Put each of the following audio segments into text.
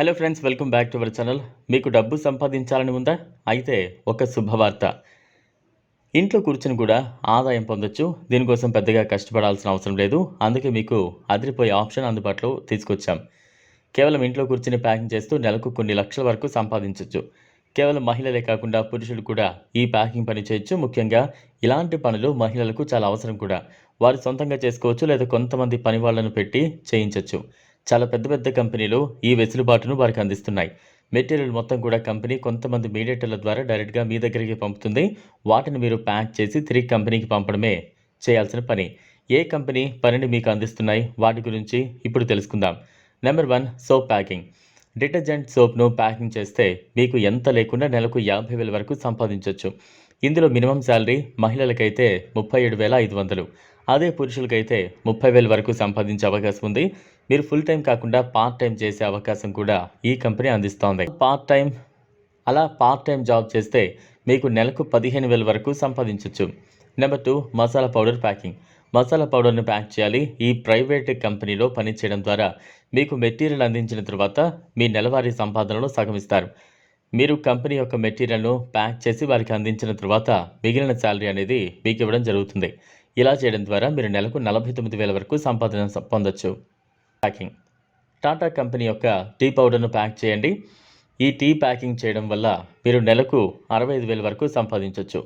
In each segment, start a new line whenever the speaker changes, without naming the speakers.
Hello friends welcome back to our channel మీకు డబ్బు సంపాదించాలని ఉందా? అయితే ఒక శుభవార్త. ఇంట్లో కూర్చుని కూడా ఆదాయం పొందొచ్చు. దీనికోసం పెద్దగా కష్టపడాల్సిన అవసరం లేదు. అందుకే మీకు అదిరిపోయే ఆప్షన్ అందుబాటులో తీసుకొచ్చాం. కేవలం ఇంట్లో కూర్చుని ప్యాకింగ్ చేస్తూ నెలకు కొన్ని లక్షల వరకు సంపాదించవచ్చు కేవలం మహిళలే కాకుండా పురుషులు కూడా ఈ ప్యాకింగ్ పని చేయొచ్చు. ముఖ్యంగా ఇలాంటి పనులు మహిళలకు చాలా అవసరం కూడా. వారు సొంతంగా చేసుకోవచ్చు లేదా కొంతమంది పని వాళ్ళను పెట్టి చేయించవచ్చు చాలా పెద్ద పెద్ద కంపెనీలు ఈ వెసులుబాటును వారికి అందిస్తున్నాయి. మెటీరియల్ మొత్తం కూడా కంపెనీ కొంతమంది మీడియేటర్ల ద్వారా డైరెక్ట్గా మీ దగ్గరికి పంపుతుంది. వాటిని మీరు ప్యాక్ చేసి తిరిగి కంపెనీకి పంపడమే చేయాల్సిన పని. ఏ కంపెనీ పనిని మీకు అందిస్తున్నాయి? వాటి గురించి ఇప్పుడు తెలుసుకుందాం. Number one soap packing. Detergent సోప్ను packing చేస్తే మీకు ఎంత లేకుండా నెలకు యాభై వేల వరకు సంపాదించవచ్చు ఇందులో మినిమం శాలరీ మహిళలకైతే ముప్పై ఏడు వేల ఐదు వందలు. అదే పురుషులకైతే ముప్పై వేల వరకు సంపాదించే అవకాశం ఉంది. మీరు ఫుల్ టైం కాకుండా పార్ట్ టైం చేసే అవకాశం కూడా ఈ కంపెనీ అందిస్తోంది. పార్ట్ టైం అలా పార్ట్ టైం జాబ్ చేస్తే మీకు నెలకు పదిహేను వేల వరకు సంపాదించవచ్చు number two masala powder packing masala పౌడర్ను pack చేయాలి. ఈ ప్రైవేట్ కంపెనీలో పనిచేయడం ద్వారా మీకు మెటీరియల్ అందించిన తర్వాత మీ నెలవారీ సంపాదనలో సగం ఇస్తారు. మీరు కంపెనీ యొక్క మెటీరియల్ను ప్యాక్ చేసి వారికి అందించిన తర్వాత మిగిలిన శాలరీ అనేది మీకు ఇవ్వడం జరుగుతుంది. ఇలా చేయడం ద్వారా మీరు నెలకు నలభై తొమ్మిది వేల వరకు సంపాదన పొందొచ్చు. ప్యాకింగ్ టాటా కంపెనీ యొక్క టీ పౌడర్ను ప్యాక్ చేయండి. ఈ టీ ప్యాకింగ్ చేయడం వల్ల మీరు నెలకు అరవై ఐదు వేల వరకు సంపాదించవచ్చు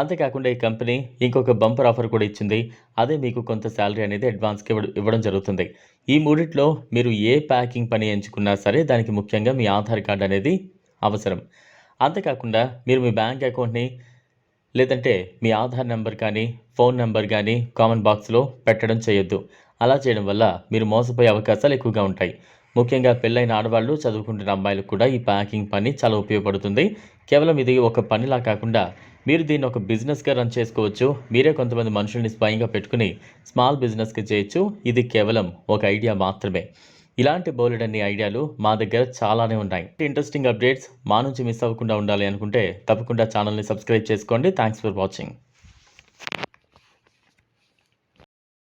అంతేకాకుండా ఈ కంపెనీ ఇంకొక బంపర్ ఆఫర్ కూడా ఇచ్చింది. అదే మీకు కొంత శాలరీ అనేది అడ్వాన్స్కి ఇవ్వడం ఇవ్వడం జరుగుతుంది. ఈ మూడిట్లో మీరు ఏ ప్యాకింగ్ పని ఎంచుకున్నా సరే దానికి ముఖ్యంగా మీ ఆధార్ కార్డు అనేది అవసరం. అంతేకాకుండా మీరు మీ బ్యాంక్ అకౌంట్ని లేదంటే మీ ఆధార్ నెంబర్ కానీ ఫోన్ నెంబర్ కానీ కామన్ బాక్స్లో పెట్టడం చేయొద్దు. అలా చేయడం వల్ల మీరు మోసపోయే అవకాశాలు ఎక్కువగా ఉంటాయి. ముఖ్యంగా పెళ్ళైన ఆడవాళ్ళు చదువుకుంటున్న అమ్మాయిలకు కూడా ఈ ప్యాకింగ్ పని చాలా ఉపయోగపడుతుంది. కేవలం ఇది ఒక పనిలా కాకుండా మీరు దీన్ని ఒక బిజినెస్గా రన్ చేసుకోవచ్చు. మీరే కొంతమంది మనుషుల్ని స్వయంగా పెట్టుకుని స్మాల్ బిజినెస్కి చేయొచ్చు. ఇది కేవలం ఒక ఐడియా మాత్రమే. ఇలాంటి బోలెడన్ని ఐడియాలు మా దగ్గర చాలానే ఉన్నాయి. ఇంట్రెస్టింగ్ అప్డేట్స్ మా నుంచి మిస్ అవ్వకుండా ఉండాలి అనుకుంటే తప్పకుండా ఛానల్ని సబ్స్క్రైబ్ చేసుకోండి. Thanks for watching